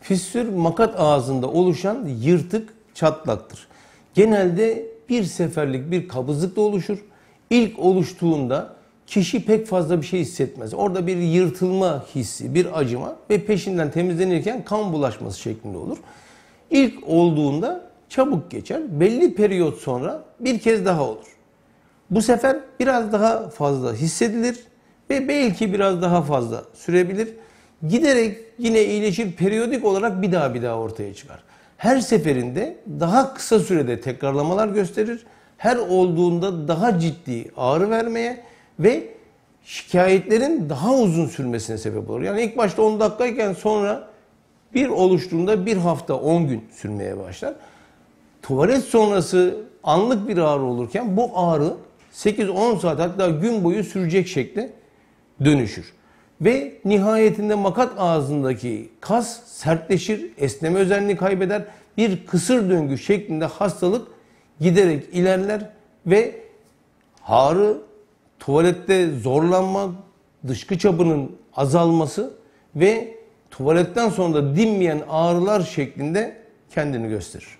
Fistül makat ağzında oluşan yırtık çatlaktır. Genelde bir seferlik bir kabızlıkla oluşur. İlk oluştuğunda kişi pek fazla bir şey hissetmez. Orada bir yırtılma hissi, bir acıma ve peşinden temizlenirken kan bulaşması şeklinde olur. İlk olduğunda çabuk geçer. Belli periyot sonra bir kez daha olur. Bu sefer biraz daha fazla hissedilir ve belki biraz daha fazla sürebilir. Giderek yine iyileşir, periyodik olarak bir daha bir daha ortaya çıkar. Her seferinde daha kısa sürede tekrarlamalar gösterir. Her olduğunda daha ciddi ağrı vermeye ve şikayetlerin daha uzun sürmesine sebep olur. Yani ilk başta 10 dakikayken sonra bir oluştuğunda bir hafta 10 gün sürmeye başlar. Tuvalet sonrası anlık bir ağrı olurken bu ağrı 8-10 saat hatta gün boyu sürecek şekle dönüşür. Ve nihayetinde makat ağzındaki kas sertleşir, esneme özelliğini kaybeder. Bir kısır döngü şeklinde hastalık giderek ilerler ve ağrı, tuvalette zorlanma, dışkı çapının azalması ve tuvaletten sonra da dinmeyen ağrılar şeklinde kendini gösterir.